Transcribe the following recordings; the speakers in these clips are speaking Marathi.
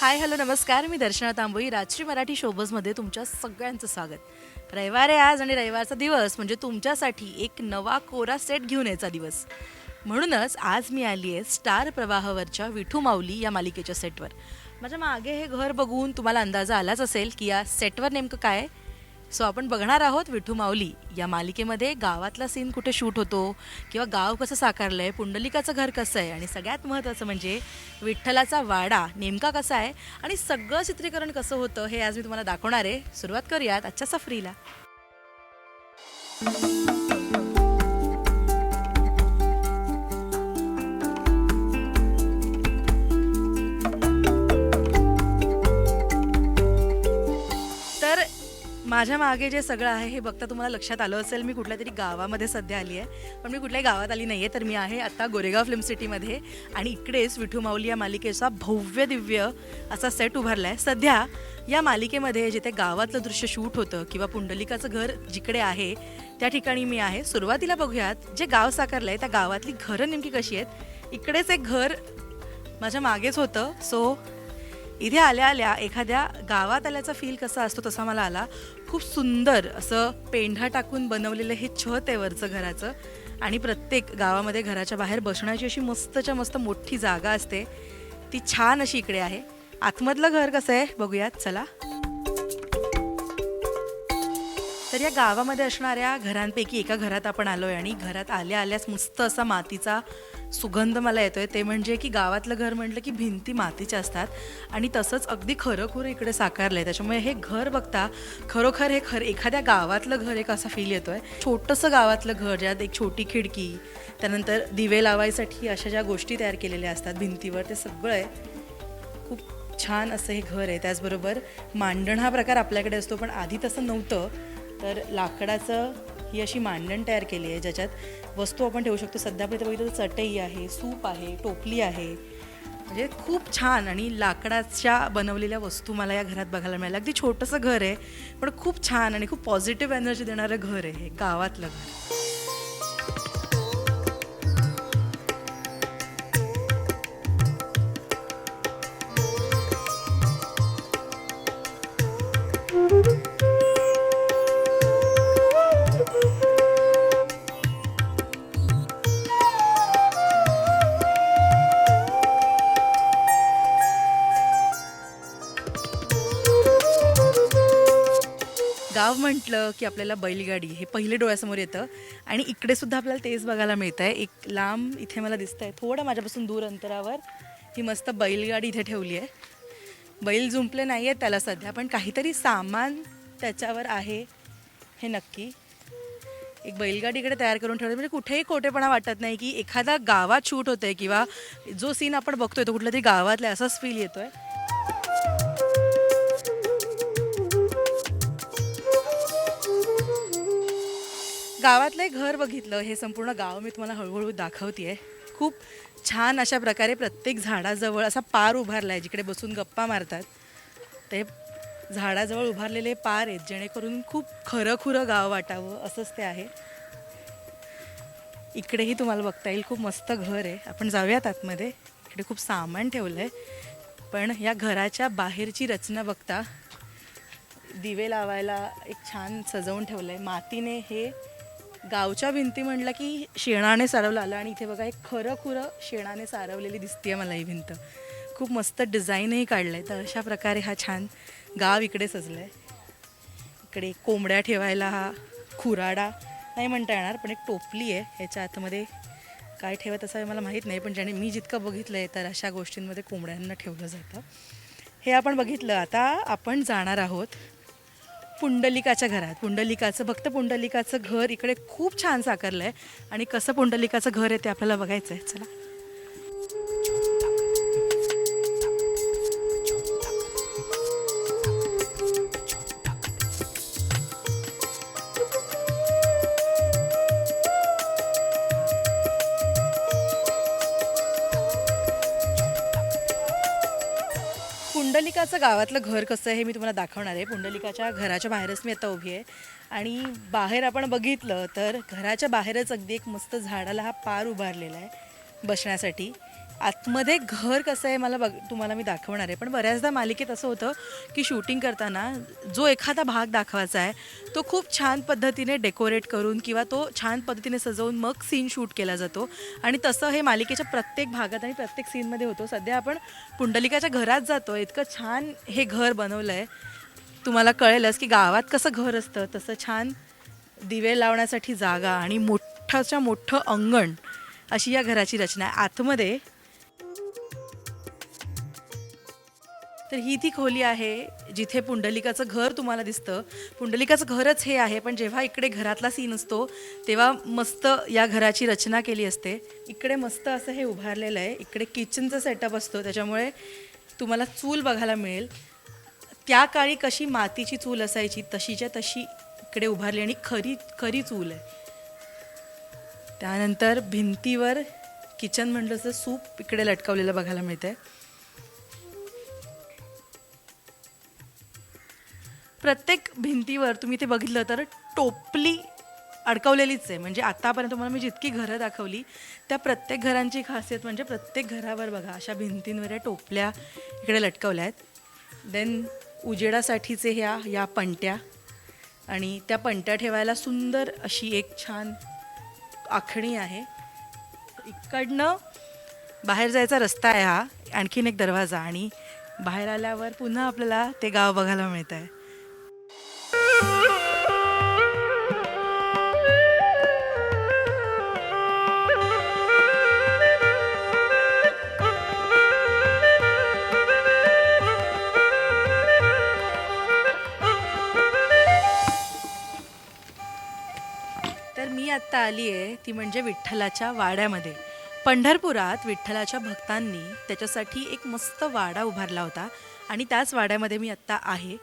हाय हॅलो नमस्कार. मी दर्शना तांबोई राजश्री मराठी शोबजमध्ये तुमच्या सगळ्यांचं स्वागत. रविवार आहे आज आणि रविवारचा दिवस म्हणजे तुमच्यासाठी एक नवा कोरा सेट घेऊन यायचा दिवस. म्हणूनच आज मी आली आहे स्टार प्रवाहावरच्या विठू माऊली या मालिकेच्या सेटवर. माझ्या मागे हे घर बघून तुम्हाला अंदाजा आलाच असेल की या सेटवर नेमकं काय आहे? सो आपण बघणार आहोत विठू माऊली. या मालिकेमध्ये गावातला सीन कुठे शूट होतो किंवा गाव कसं साकारलं आहे पुंडलिकाचं घर कसं आहे आणि सगळ्यात महत्त्वाचं म्हणजे विठ्ठलाचा वाडा नेमका कसा आहे आणि सगळं चित्रीकरण कसं होतं हे आज मी तुम्हाला दाखवणार आहे. सुरुवात करूयात आजच्या सफरीला. माझ्या मागे जे सगळं आहे हे बघता तुम्हाला लक्षात आलं असेल मी कुठल्या तरी गावामध्ये सध्या आली आहे. पण मी कुठल्याही गावात आली नाही आहे तर मी आहे आत्ता गोरेगाव फिल्म सिटीमध्ये. आणि इकडेच विठू माऊली या मालिकेचा भव्य दिव्य असा सेट उभारला आहे सध्या या मालिकेमध्ये जिथे गावातलं दृश्य शूट होतं किंवा पुंडलिकाचं घर जिकडे आहे त्या ठिकाणी मी आहे. सुरुवातीला बघूयात जे गाव साकारलं आहे त्या गावातली घरं नेमकी कशी आहेत? इकडेच एक घर माझ्या मागेच होतं. सो इथे आल्या आल्या एखाद्या गावात आल्याचा फील कसा असतो तसा मला आला. खूप सुंदर असं पेंढा टाकून बनवलेलं हे छत आहे वरचं घराचं. आणि प्रत्येक गावामध्ये घराच्या बाहेर बसण्याची अशी मस्तच्या मस्त मोठी जागा असते. ती छान अशी इकडे आहे. आतमधलं घर कसं आहे बघूयात चला. तर या गावामध्ये असणाऱ्या घरांपैकी एका घरात आपण आलो आहे आणि घरात आल्या आल्याच मस्त असा मातीचा सुगंध मला येतोय. ते म्हणजे की गावातलं घर म्हटलं की भिंती मातीच्या असतात. आणि तसंच अगदी खरंखुरं इकडे साकारलं आहे त्याच्यामुळे हे घर बघता खरोखर हे खर एखाद्या गावातलं घर एक असा फील येतोय. छोटंसं गावातलं घर ज्यात एक छोटी खिडकी त्यानंतर दिवे लावायसाठी अशा ज्या गोष्टी तयार केलेल्या असतात भिंतीवर ते सगळं आहे. खूप छान असं हे घर आहे. त्याचबरोबर मांडण हा प्रकार आपल्याकडे असतो पण आधी तसं नव्हतं. तर लाकडाचं ही अशी मांडण तयार केली आहे ज्याच्यात वस्तू आपण ठेवू शकतो. सध्या आपण इथे बघितलं तर चटई आहे सूप आहे टोपली आहे. म्हणजे खूप छान आणि लाकडाच्या बनवलेल्या वस्तू मला या घरात बघायला मिळाल्या. अगदी छोटंसं घर आहे पण खूप छान आणि खूप पॉझिटिव्ह एनर्जी देणारं घर आहे हे गावातलं घर. गाव म्हटलं की आपल्याला बैलगाडी हे पहिले डोळ्यासमोर येतं. आणि इकडे सुद्धा आपल्याला तेच बघायला मिळतं आहे एक लांब इथे मला दिसतं आहे थोडं माझ्यापासून दूर अंतरावर ही मस्त बैलगाडी इथे ठेवली आहे. बैल जुंपले नाही आहेत त्याला सध्या पण काहीतरी सामान त्याच्यावर आहे हे नक्की. एक बैलगाडी इकडे तयार करून ठेवली. म्हणजे कुठेही खोटेपणा वाटत नाही की एखादा गावात शूट आहे किंवा जो सीन आपण बघतोय तो कुठल्या तरी गावातला असाच फील येतोय. गावातलं एक घर बघितलं हे संपूर्ण गाव मी तुम्हाला हळूहळू दाखवते खूप छान अशा प्रकारे प्रत्येक झाडाजवळ असा पार उभारला आहे जिकडे बसून गप्पा मारतात. ते झाडाजवळ उभारलेले पार आहेत जेणेकरून खूप खरं खुरं गाव वाटावं असंच ते आहे. इकडेही तुम्हाला बघता येईल खूप मस्त घर आहे. आपण जाऊयात आतमध्ये. इकडे खूप सामान ठेवलं आहे पण या घराच्या बाहेरची रचना बघता दिवे लावायला एक छान सजवून ठेवलं आहे मातीने हे गावच्या भिंती म्हणलं की शेणाने सारवलं आलं आणि इथे बघा एक खरं खुरं शेणाने सारवलेली दिसते मला ही भिंत. खूप मस्त डिझाईनही काढलं आहे तर अशा प्रकारे हा छान गाव इकडे सजलं आहे इकडे कोंबड्या ठेवायला हा खुराडा नाही म्हणता येणार पण एक टोपली आहे ह्याच्या आतमध्ये काय ठेवत असं मला माहीत नाही पण ज्याने मी जितकं बघितलं आहे तर अशा गोष्टींमध्ये कोंबड्यांना ठेवलं जातं. हे आपण बघितलं आता आपण जाणार आहोत पुंडलिकाच्या घरात. पुंडलिकाचं फक्त पुंडलिकाचं घर इकडे खूप छान साकारलं आहे आणि कसं पुंडलिकाचं घर आहे ते आपल्याला बघायचं आहे चला. पुंडलिकाचं गावातलं घर कसं आहे हे मी तुम्हाला दाखवणार आहे. पुंडलिकाच्या घराच्या बाहेरच मी आता उभी आहे. आणि बाहेर आपण बघितलं तर घराच्या बाहेरच अगदी एक मस्त झाडाला हा पार उभारलेला आहे बसण्यासाठी. आतमध्ये घर कसं आहे मला बघ तुम्हाला मी दाखवणार आहे. पण बऱ्याचदा मालिकेत असं होतं की शूटिंग करताना जो एखादा भाग दाखवायचा आहे तो खूप छान पद्धतीने डेकोरेट करून किंवा तो छान पद्धतीने सजवून मग सीन शूट केला जातो. आणि तसं हे मालिकेच्या प्रत्येक भागात आणि प्रत्येक सीनमध्ये होतो. सध्या आपण पुंडलिकाच्या घरात जातो इतकं छान हे घर बनवलं आहे तुम्हाला कळेलच की गावात कसं घर असतं तसं छान दिवे लावण्यासाठी जागा आणि मोठाच्या मोठं अंगण अशी या घराची रचना आहे. आतमध्ये तर ही ती खोली आहे जिथे पुंडलिकाचं घर तुम्हाला दिसतं. पुंडलिकाचं घरच हे आहे पण जेव्हा इकडे घरातला सीन असतो तेव्हा मस्त या घराची रचना केली असते. इकडे मस्त असं हे उभारलेलं आहे. इकडे किचनचा सेटअप असतो. त्याच्यामुळे तुम्हाला चूल बघायला मिळेल. त्या काळी कशी मातीची चूल असायची तशीच्या तशी इकडे उभारली आणि खरी खरी चूल आहे. त्यानंतर भिंतीवर किचन म्हटलं तर सूप इकडे लटकवलेलं बघायला मिळतंय. प्रत्येक भिंतीवर तुम्ही ते बघितलं तर टोपली अडकवलेलीच आहे. म्हणजे आतापर्यंत तुम्हाला मी जितकी घरं दाखवली त्या प्रत्येक घरांची खासियत म्हणजे प्रत्येक घरावर बघा अशा भिंतींवर या टोपल्या इकडे लटकवल्या आहेत. देन उजेडासाठीचे ह्या या पणट्या आणि त्या पणट्या ठेवायला सुंदर अशी एक छान आखणी आहे. इकडनं बाहेर जायचा रस्ता आहे हा आणखीन एक दरवाजा आणि बाहेर आल्यावर पुन्हा आपल्याला ते गाव बघायला मिळतं आहे आली आहे ती म्हणजे विठ्ठलाच्या वाड्यामध्ये. पंढरपुरात विठ्ठलाच्या भक्तांनी त्याच्यासाठी एक मस्त वाडा उभारला होता आणि त्याच वाड्यामध्ये मी आत्ता आहे.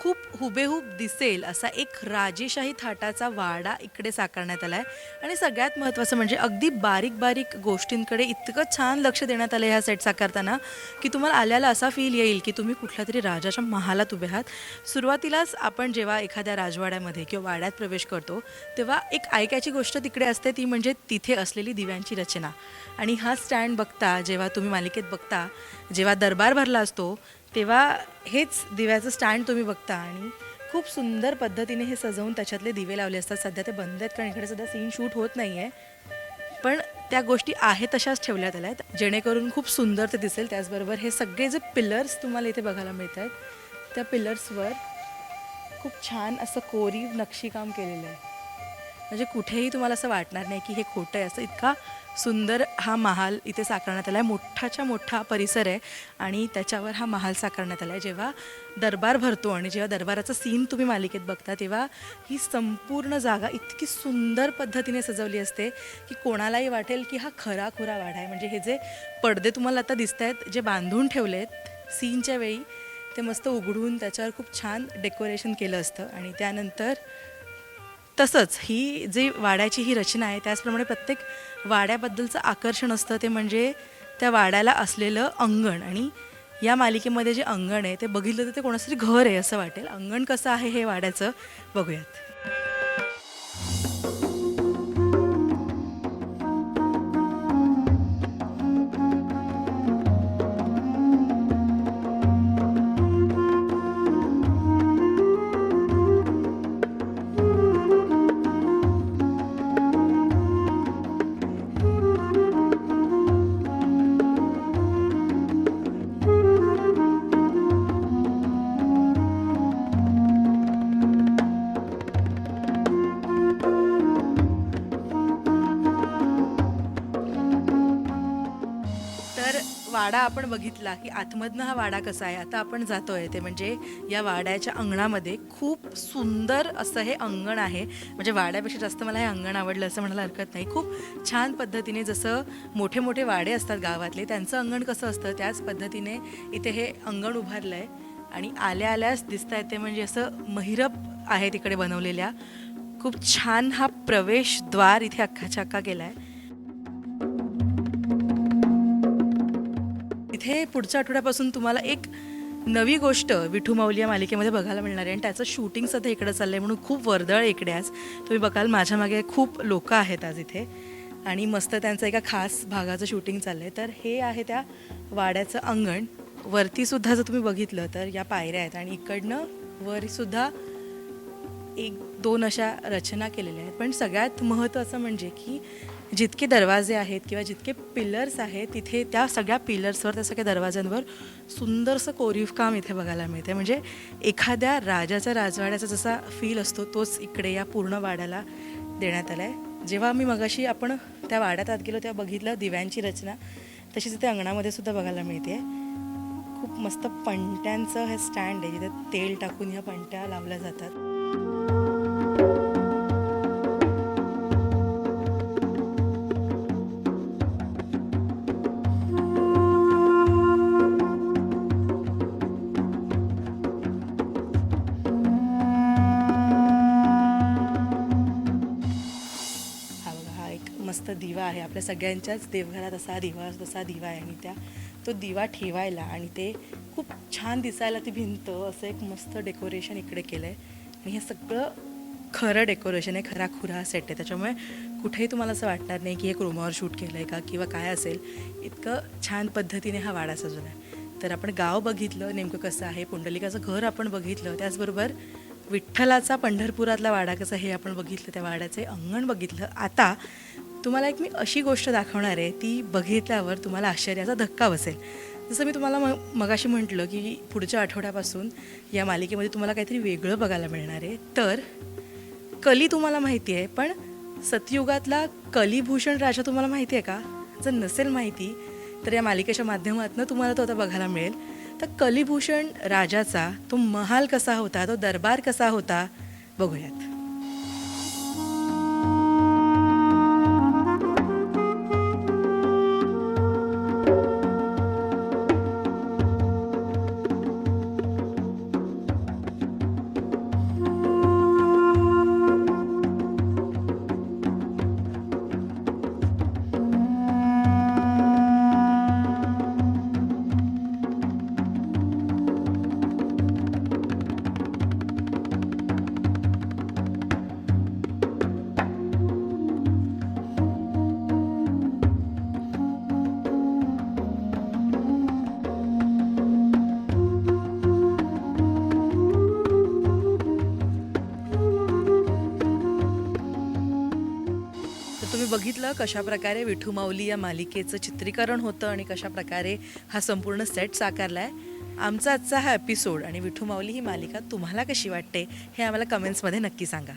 खूप हुबेहूब दिसेल असा एक राजेशाही थाटाचा वाडा इकडे साकारण्यात आला आहे आणि सगळ्यात महत्त्वाचं म्हणजे अगदी बारीक बारीक गोष्टींकडे इतकं छान लक्ष देण्यात आलं ह्या सेट साकारताना की तुम्हाला आल्याला असा फील येईल की तुम्ही कुठल्या तरी राजाच्या महालात उभे आहात. सुरुवातीलाच आपण जेव्हा एखाद्या राजवाड्यामध्ये किंवा वाड्यात प्रवेश करतो तेव्हा एक ऐकायची गोष्ट तिकडे असते ती म्हणजे तिथे असलेली दिव्यांची रचना. आणि हा स्टँड बघता जेव्हा तुम्ही मालिकेत बघता जेव्हा दरबार भरला असतो तेव्हा हेच दिव्याचं स्टँड तुम्ही बघता आणि खूप सुंदर पद्धतीने हे सजवून त्याच्यातले दिवे लावले असतात. सध्या ते बंद आहेत कारण इकडे सध्या सीन शूट होत नाही आहे पण त्या गोष्टी आहेत तशाच ठेवल्यात आल्या आहेत. जेणेकरून खूप सुंदर ते दिसेल. त्याचबरोबर हे सगळे जे पिलर्स तुम्हाला इथे बघायला मिळत आहेत त्या पिलर्सवर खूप छान असं कोरीव नक्षीकाम केलेलं आहे. म्हणजे कुठेही तुम्हाला असं वाटणार नाही की हे खोटं आहे. असं इतका सुंदर हा महाल इथे साकारण्यात आला आहे मोठाच्या मोठा परिसर आहे आणि त्याच्यावर हा महाल साकारण्यात आला आहे जेव्हा दरबार भरतो आणि जेव्हा दरबाराचं सीन तुम्ही मालिकेत बघता तेव्हा ही संपूर्ण जागा इतकी सुंदर पद्धतीने सजवली असते की कोणालाही वाटेल की हा खरा खुरा वाडा आहे. म्हणजे हे जे पडदे तुम्हाला आता दिसत आहेत जे बांधून ठेवले आहेत सीनच्या वेळी ते मस्त उघडून त्याच्यावर खूप छान डेकोरेशन केलं असतं. आणि त्यानंतर तसंच ही जी वाड्याची ही रचना आहे त्याचप्रमाणे प्रत्येक वाड्याबद्दलचं आकर्षण असतं ते म्हणजे त्या वाड्याला असलेलं अंगण. आणि या मालिकेमध्ये जे अंगण आहे ते बघितलं तर ते कोणाचं तरी घर आहे असं वाटेल. अंगण कसं आहे हे वाड्याचं बघूयात. वाडा आपण बघितला की आतमधनं हा वाडा कसा आहे? आता आपण जातोय ते म्हणजे या वाड्याच्या अंगणामध्ये खूप सुंदर असं हे अंगण आहे. म्हणजे वाड्यापेक्षा जास्त मला हे अंगण आवडलं असं म्हणायला हरकत नाही. खूप छान पद्धतीने जसं मोठे मोठे वाडे असतात गावातले त्यांचं अंगण कसं असतं? त्याच पद्धतीने इथे हे अंगण उभारलं आहे आणि आल्या आल्यास दिसत येते ते म्हणजे असं महिरप आहे तिकडे बनवलेल्या. खूप छान हा प्रवेशद्वार इथे अख्खाच्या अख्खा केला आहे इथे पुढच्या आठवड्यापासून तुम्हाला एक नवी गोष्ट विठू माऊली या मालिकेमध्ये बघायला मिळणार आहे. आणि त्याचं शूटिंग सध्या इकडं चाललं आहे म्हणून खूप वर्दळ इकडे आज. तुम्ही बघाल माझ्या मागे खूप लोक आहेत आज इथे. आणि मस्त त्यांचं एका खास भागाचं शूटिंग चाललं आहे तर हे आहे त्या वाड्याचं अंगण. वरतीसुद्धा जर तुम्ही बघितलं तर या पायऱ्या आहेत. आणि इकडनं वरसुद्धा एक दोन अशा रचना केलेल्या आहेत. पण सगळ्यात महत्त्वाचं म्हणजे की जितके दरवाजे आहेत किंवा जितके पिलर्स आहेत तिथे त्या सगळ्या पिलर्सवर त्या सगळ्या दरवाज्यांवर सुंदरसं कोरीव काम इथे बघायला मिळते. म्हणजे एखाद्या राजाच्या राजवाड्याचा जसा फील असतो तोच इकडे या पूर्ण वाड्याला देण्यात आला आहे जेव्हा आम्ही मगाशी आपण त्या वाड्यात आत गेलो तेव्हा बघितलं दिव्यांची रचना. तशीच इथे अंगणामध्ये सुद्धा बघायला मिळते खूप मस्त पणट्यांचं हे स्टँड आहे जिथे तेल टाकून ह्या पणट्या लावल्या जातात. मस्त दिवा आहे. आपल्या सगळ्यांच्याच देवघरात असा दिवा तसा दिवा आहे आणि त्या तो दिवा ठेवायला आणि ते खूप छान दिसायला ती भिंत असं एक मस्त डेकोरेशन इकडे केलं आहे आणि हे सगळं खरं डेकोरेशन आहे खरा खुरा सेट आहे. त्याच्यामुळे कुठेही तुम्हाला असं वाटणार नाही की हे क्रोमावर शूट केलं आहे का किंवा काय असेल. इतकं छान पद्धतीने हा वाडा सजवला आहे. तर आपण गाव बघितलं नेमकं कसं आहे? पुंडलिकाचं घर आपण बघितलं. त्याचबरोबर विठ्ठलाचा पंढरपुरातला वाडा कसा हे आपण बघितलं. त्या वाड्याचे अंगण बघितलं. आता तुम्हाला एक मी अशी गोष्ट दाखवणार आहे ती बघितल्यावर तुम्हाला आश्चर्याचा धक्का बसेल. जसं मी तुम्हाला म मगाशी म्हटलं की पुढच्या आठवड्यापासून या मालिकेमध्ये तुम्हाला काहीतरी वेगळं बघायला मिळणार आहे. तर कली तुम्हाला माहिती आहे पण सतयुगातला कलीभूषण राजा तुम्हाला माहिती आहे का? जर नसेल माहिती तर या मालिकेच्या माध्यमातून तुम्हाला तो आता बघायला मिळेल. तर कलीभूषण राजाचा तो महाल कसा होता तो दरबार कसा होता बघूयात. तुम्ही बघितलं कशा प्रकारे विठू माऊली या मालिकेचं चित्रीकरण होतं आणि कशा प्रकारे हा संपूर्ण सेट साकारला आहे आमचा आजचा हा एपिसोड आणि विठू माऊली ही मालिका तुम्हाला कशी वाटते हे आम्हाला कमेंट्समध्ये नक्की सांगा.